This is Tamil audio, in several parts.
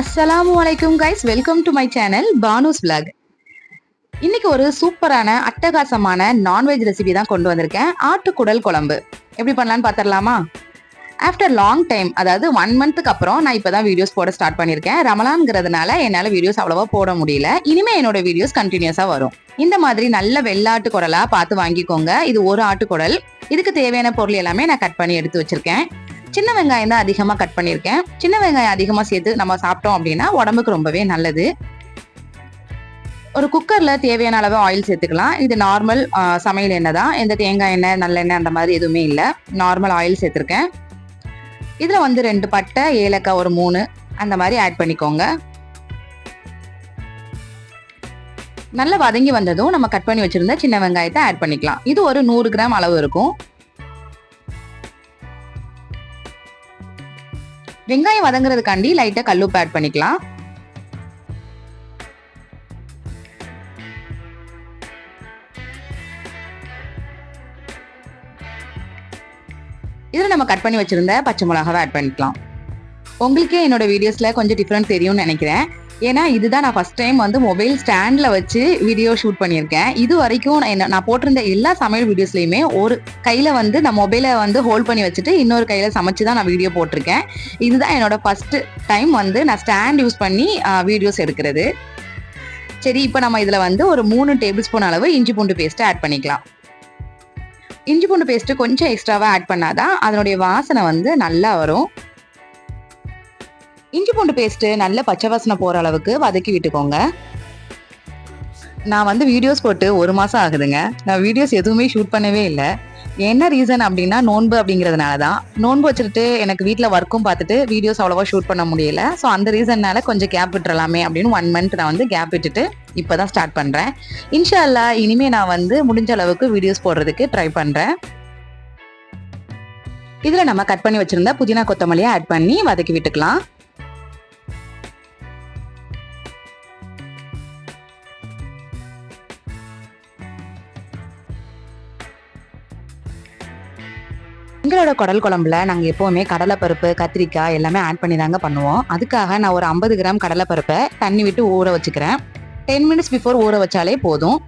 அஸ்ஸலாமு வலைக்கும் guys welcome to my channel Banu's blog இன்னைக்கு ஒரு சூப்பரான அட்டகாசமான நான்வெஜ் ரெசிபி தான் கொண்டு வந்திருக்கேன். ஆட்டுக்குடல் குழம்பு. எப்படி பண்ணலான்னு பார்த்துடலாமா? ஆஃப்டர் லாங் டைம் அதாவது ஒன் மந்த்துக்கு அப்புறம் நான் இப்போ தான் வீடியோஸ் போட ஸ்டார்ட் பண்ணியிருக்கேன். ரமலான்ங்கிறதுனால என்னால் வீடியோஸ் அவ்வளோவா போட முடியல. இனிமே என்னோட வீடியோஸ் கண்டினியூஸாக வரும். இந்த மாதிரி நல்ல வெள்ளாட்டு குடலாக பார்த்து வாங்கிக்கோங்க. இது ஒரு ஆட்டுக்குடல். இதுக்கு தேவையான பொருள் எல்லாமே நான் கட் பண்ணி எடுத்து வச்சிருக்கேன். சின்ன வெங்காயம் தான் அதிகமாக கட் பண்ணியிருக்கேன். சின்ன வெங்காயம் அதிகமாக சேர்த்து நம்ம சாப்பிட்டோம் அப்படின்னா உடம்புக்கு ரொம்பவே நல்லது. ஒரு குக்கரில் தேவையான அளவு ஆயில் சேர்த்துக்கலாம். இது நார்மல் சமையல் எண்ணெய் தான் எந்த தேங்காய் எண்ணெய் நல்லெண்ணெய் அந்த மாதிரி எதுவுமே இல்லை. நார்மல் ஆயில் சேர்த்துருக்கேன். இதில் வந்து ரெண்டு பட்டை ஏலக்காய் ஒரு மூணு அந்த மாதிரி ஆட் பண்ணிக்கோங்க. நல்லா வதங்கி வந்ததும் நம்ம கட் பண்ணி வச்சுருந்த சின்ன வெங்காயத்தை ஆட் பண்ணிக்கலாம். இது ஒரு நூறு கிராம் அளவு இருக்கும். வெங்காயம் வதங்குறதுக்காண்டி லைட்டா கல்லுப்பு ஆட் பண்ணிக்கலாம். இதில் நம்ம கட் பண்ணி வச்சிருந்த பச்சை மிளகாவை ஆட் பண்ணிக்கலாம். உங்களுக்கே என்னோட வீடியோஸ்ல கொஞ்சம் டிஃப்ரெண்ட் தெரியும்னு நினைக்கிறேன். ஏன்னா இதுதான் நான் ஃபர்ஸ்ட் டைம் வந்து மொபைல் ஸ்டாண்டில் வச்சு வீடியோ ஷூட் பண்ணியிருக்கேன். இது வரைக்கும் நான் என்ன- நான் போட்டிருந்த எல்லா சமையல் வீடியோஸ்லையுமே ஒரு கையில் வந்து நான் மொபைலை வந்து ஹோல்ட் பண்ணி வச்சுட்டு இன்னொரு கையில் சமைச்சு தான் நான் வீடியோ போட்டிருக்கேன். இதுதான் என்னோட ஃபர்ஸ்ட் டைம் வந்து நான் ஸ்டாண்ட் யூஸ் பண்ணி வீடியோஸ் எடுக்கிறது. சரி இப்போ நம்ம இதில் வந்து ஒரு மூணு டேபிள் ஸ்பூன் அளவு இஞ்சி பூண்டு பேஸ்ட்டு ஆட் பண்ணிக்கலாம். இஞ்சி பூண்டு பேஸ்ட்டு கொஞ்சம் எக்ஸ்ட்ராவாக ஆட் பண்ணாதான் அதனுடைய வாசனை வந்து நல்லா வரும். இஞ்சி பூண்டு பேஸ்ட்டு நல்ல பச்சை வாசனை போகிற அளவுக்கு வதக்கி விட்டுக்கோங்க. நான் வந்து வீடியோஸ் போட்டு ஒரு மாதம் ஆகுதுங்க. நான் வீடியோஸ் எதுவுமே ஷூட் பண்ணவே இல்லை. என்ன ரீசன் அப்படின்னா நோன்பு அப்படிங்கிறதுனால தான் நோன்பு வச்சுட்டு எனக்கு வீட்டில் ஒர்க்கும் பார்த்துட்டு வீடியோஸ் அவ்வளோவா ஷூட் பண்ண முடியல. ஸோ அந்த ரீசன்னால கொஞ்சம் கேப் விட்டுறலாமே அப்படின்னு ஒன் மந்த் நான் வந்து கேப் விட்டுட்டு இப்போ தான் ஸ்டார்ட் பண்ணுறேன் இன்ஷா அல்லாஹ் இனிமேல் நான் வந்து முடிஞ்ச அளவுக்கு வீடியோஸ் போடுறதுக்கு ட்ரை பண்ணுறேன் இதில் நம்ம கட் பண்ணி வச்சுருந்தா புதினா கொத்தமல்லியை ஆட் பண்ணி வதக்கி விட்டுக்கலாம். எங்களோட குடல் குழம்புல நாங்கள் எப்போவுமே கடலைப்பருப்பு கத்திரிக்காய் எல்லாமே ஆட் பண்ணி தாங்க பண்ணுவோம். அதுக்காக நான் ஒரு ஐம்பது கிராம் கடலைப்பருப்பை தண்ணி விட்டு ஊற வச்சுக்கிறேன். டென் மினிட்ஸ் பிஃபோர் ஊற வச்சாலே போதும்.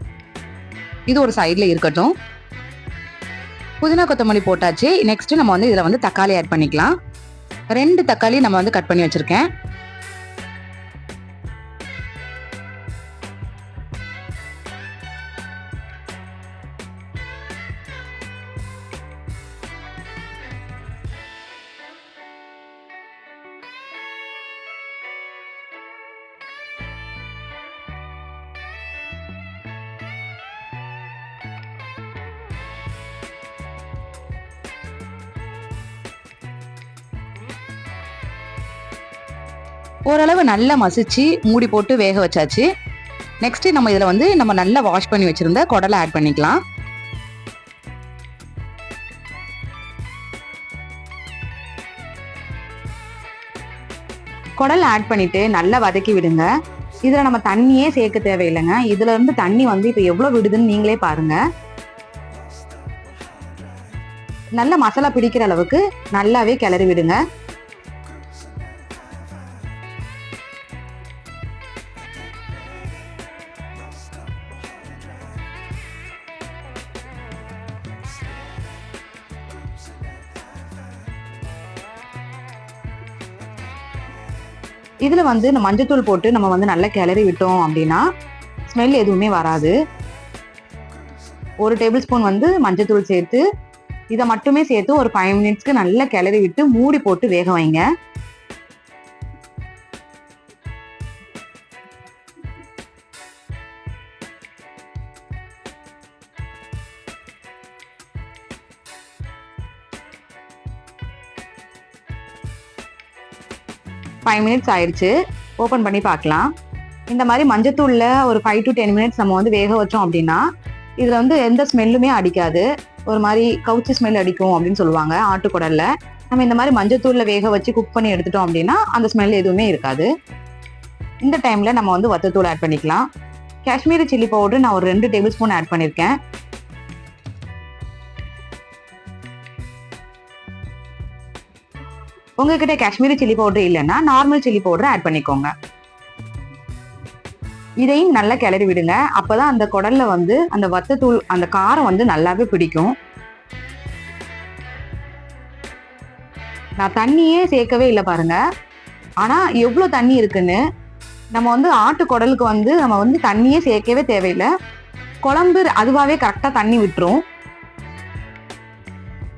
இது ஒரு சைடில் இருக்கட்டும். புதினா கொத்தமல்லி போட்டாச்சு. நெக்ஸ்ட் நம்ம வந்து இதில் வந்து தக்காளி ஆட் பண்ணிக்கலாம். ரெண்டு தக்காளி நம்ம வந்து கட் பண்ணி வச்சுருக்கேன். ஓரளவு நல்லா மசிச்சு மூடி போட்டு வேக வச்சாச்சு. நெக்ஸ்ட்டு நம்ம இதில் வந்து நம்ம நல்லா வாஷ் பண்ணி வச்சுருந்த குடலை ஆட் பண்ணிக்கலாம். குடல் ஆட் பண்ணிவிட்டு நல்லா வதக்கி விடுங்க. இதில் நம்ம தண்ணியே சேர்க்க தேவையில்லைங்க. இதுலேருந்து தண்ணி வந்து இப்போ எவ்வளோ விடுதுன்னு நீங்களே பாருங்கள் நல்ல மசாலா பிடிக்கிற அளவுக்கு நல்லாவே கிளறி விடுங்க. இதில் வந்து இந்த மஞ்சத்தூள் போட்டு நம்ம வந்து நல்லா கிளறி விட்டோம் அப்படின்னா ஸ்மெல் எதுவுமே வராது. ஒரு டேபிள் ஸ்பூன் வந்து மஞ்சத்தூள் சேர்த்து இதை மட்டுமே சேர்த்து ஒரு ஃபைவ் மினிட்ஸ்க்கு நல்லா கிளறி விட்டு மூடி போட்டு வேக வைங்க. ஃபைவ் மினிட்ஸ் ஆயிடுச்சு ஓப்பன் பண்ணி பார்க்கலாம். இந்த மாதிரி மஞ்சத்தூளில் ஒரு ஃபைவ் டு டென் மினிட்ஸ் நம்ம வந்து வேக வச்சோம் அப்படின்னா இதில் வந்து எந்த ஸ்மெல்லுமே அடிக்காது. ஒரு மாதிரி கவுச்சி ஸ்மெல் அடிக்கும் அப்படின்னு சொல்லுவாங்க ஆட்டுக்குடலில். நம்ம இந்த மாதிரி மஞ்சத்தூளில் வேக வச்சு குக் பண்ணி எடுத்துட்டோம் அப்படின்னா அந்த ஸ்மெல் எதுவுமே இருக்காது. இந்த டைமில் நம்ம வந்து வத்தத்தூள் ஆட் பண்ணிக்கலாம். காஷ்மீரி சில்லி பவுடர் நான் ஒரு ரெண்டு டேபிள் ஸ்பூன் ஆட் பண்ணியிருக்கேன் உங்ககிட்ட காஷ்மீரி சில்லி பவுடர் இல்லைன்னா நார்மல் சில்லி பவுடர் ஆட் பண்ணிக்கோங்க. இதையும் நல்லா கிளறி விடுங்க. அப்பதான் அந்த குடல்ல வந்து அந்த வத்தத்தூள் அந்த காரம் வந்து நல்லாவே பிடிக்கும். நான் தண்ணியே சேர்க்கவே இல்லை பாருங்க. ஆனா எவ்வளோ தண்ணி இருக்குன்னு நம்ம வந்து ஆட்டு குடலுக்கு வந்து நம்ம வந்து தண்ணியே சேர்க்கவே தேவையில்லை. குழம்பு அதுவாகவே கரெக்டாக தண்ணி விட்டுரும்.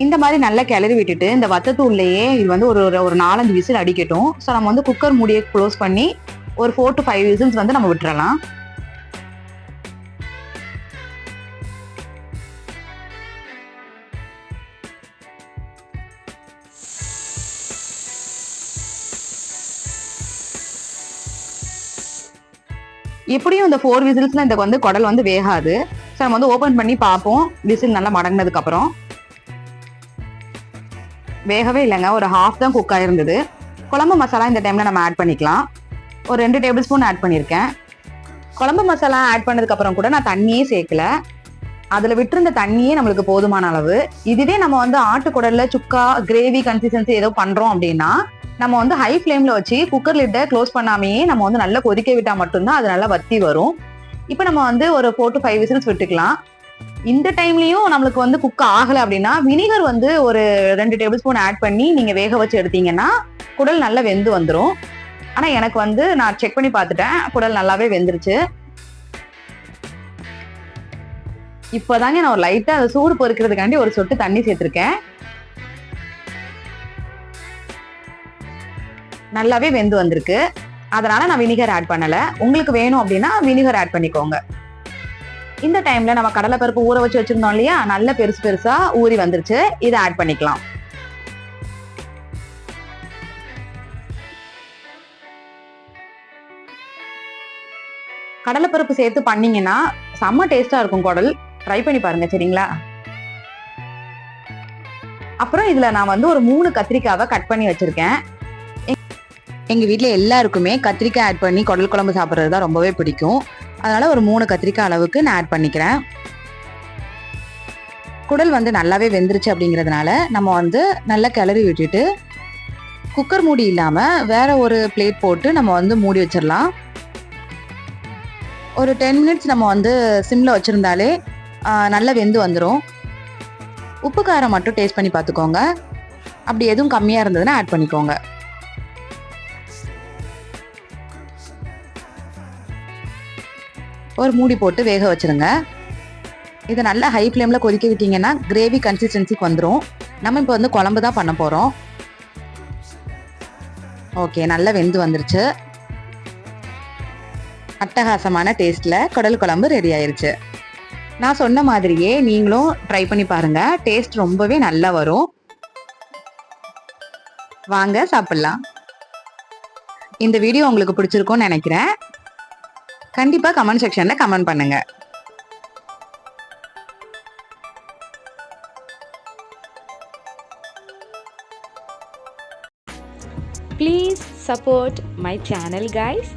இந்த மாதிரி நல்லா கிளறி விட்டுட்டு இந்த வத்தத்தூள்லையே இது வந்து ஒரு ஒரு- நாலஞ்சு விசில் அடிக்கட்டும். ஸோ நம்ம வந்து குக்கர் மூடியை க்ளோஸ் பண்ணி ஒரு ஃபோர் டு ஃபைவ் விசில்ஸ் வந்து நம்ம விட்டுறலாம். எப்படியும் இந்த ஃபோர் விசில்ஸில் இந்த வந்து குடல் வந்து வேகாது. ஸோ நம்ம வந்து ஓப்பன் பண்ணி பார்ப்போம். விசில் நல்லா மடங்கினதுக்கப்புறம். அப்புறம் வேகவே இல்லைங்க. ஒரு ஹாஃப் தான் குக் ஆயிருந்தது. குழம்பு மசாலா இந்த டைம்ல நம்ம ஆட் பண்ணிக்கலாம். ஒரு ரெண்டு டேபிள் ஸ்பூன் ஆட் பண்ணியிருக்கேன் குழம்பு மசாலா ஆட் பண்ணதுக்கு அப்புறம் கூட நான் தண்ணியே சேர்க்கல. அதில் விட்டுருந்த தண்ணியே நம்மளுக்கு போதுமான அளவு. இதுவே நம்ம வந்து ஆட்டுக்குடலில் சுக்கா கிரேவி கன்சிஸ்டன்சி ஏதோ பண்ணுறோம் அப்படின்னா நம்ம வந்து ஹை ஃப்ளேமில் வச்சு குக்கர் லிட்டை க்ளோஸ் பண்ணாமையே நம்ம வந்து நல்லா கொதிக்க விட்டால் மட்டும்தான் அது நல்லா வத்தி வரும். இப்போ நம்ம வந்து ஒரு ஃபோர் டு ஃபைவ் விசில்ஸ் விட்டுக்கலாம். இந்த டைம்லயும் நம்மளுக்கு வந்து குக் ஆகல அப்படின்னா வினிகர் வந்து ஒரு ரெண்டு டேபிள் ஸ்பூன் ஆட் பண்ணி நீங்க வேக வச்சு எடுத்தீங்கன்னா குடல் நல்லா வெந்து வந்துடும் ஆனா எனக்கு வந்து நான் செக் பண்ணி பார்த்துட்டேன் குடல் நல்லாவே வெந்துருச்சு. இப்போதாங்க நான் ஒரு லைட்டா அதை சூடு பொறுக்கிறதுக்காண்டி ஒரு சொட்டு தண்ணி சேர்த்திருக்கேன். நல்லாவே வெந்து வந்திருக்கு. அதனால நான் வினிகர் ஆட் பண்ணல. உங்களுக்கு வேணும் அப்படின்னா வினிகர் ஆட் பண்ணிக்கோங்க. இந்த டைம்ல நம்ம கடலைப்பருப்பு ஊற வச்சு வச்சிருந்தோம் இல்லையா? நல்ல பெருசு பெருசா ஊறி வந்துருச்சு. இதை ஆட் பண்ணிக்கலாம். கடலைப்பருப்பு சேர்த்து பண்ணீங்கன்னா செம்ம டேஸ்டா இருக்கும் குடல். ட்ரை பண்ணி பாருங்க சரிங்களா? அப்புறம் இதுல நான் வந்து ஒரு மூணு கத்திரிக்காவை கட் பண்ணி வச்சிருக்கேன். எங்க வீட்டுல எல்லாருக்குமே கத்திரிக்காய் ஆட் பண்ணி குடல் குழம்பு சாப்பிட்றது தான் ரொம்பவே பிடிக்கும். அதனால் ஒரு மூணு கத்திரிக்காய் அளவுக்கு நான் ஆட் பண்ணிக்கிறேன். குடல் வந்து நல்லாவே வெந்துருச்சு அப்படிங்கிறதுனால நம்ம வந்து நல்லா கிளறி விட்டுட்டு குக்கர் மூடி இல்லாமல் வேற ஒரு பிளேட் போட்டு நம்ம வந்து மூடி வச்சிடலாம். ஒரு டென் மினிட்ஸ் நம்ம வந்து சிம்மில் வச்சுருந்தாலே நல்லா வெந்து வந்துடும் உப்பு காரம் மட்டும் டேஸ்ட் பண்ணி பார்த்துக்கோங்க. அப்படி எதுவும் கம்மியாக இருந்ததுன்னா ஆட் பண்ணிக்கோங்க. ஒரு மூடி போட்டு வேக வச்சிருங்க. இதை நல்லா ஹை ஃப்ளேமில் கொதிக்க விட்டிங்கன்னா கிரேவி கன்சிஸ்டன்சிக்கு வந்துடும் நம்ம இப்போ வந்து குழம்பு தான் பண்ண போகிறோம் ஓகே நல்லா வெந்து வந்துருச்சு. அட்டகாசமான டேஸ்ட்டில் குடல் குழம்பு ரெடி ஆயிருச்சு. நான் சொன்ன மாதிரியே நீங்களும் ட்ரை பண்ணி பாருங்கள் டேஸ்ட் ரொம்பவே நல்லா வரும். வாங்க சாப்பிட்லாம். இந்த வீடியோ உங்களுக்கு பிடிச்சிருக்கும்னு நினைக்கிறேன். கண்டிப்பா கமெண்ட் செக்ஷனில் கமெண்ட் பண்ணுங்க. Please support my channel, guys.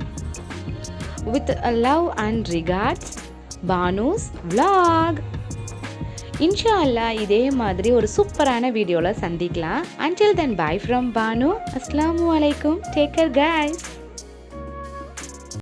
With a love and regards, Banu's vlog. இன்ஷா அல்லாஹ் இதே மாதிரி ஒரு சூப்பரான வீடியோவில் சந்திக்கலாம். Until then bye from Banu அஸ்லாம் வலைக்கும் டேக் கேர்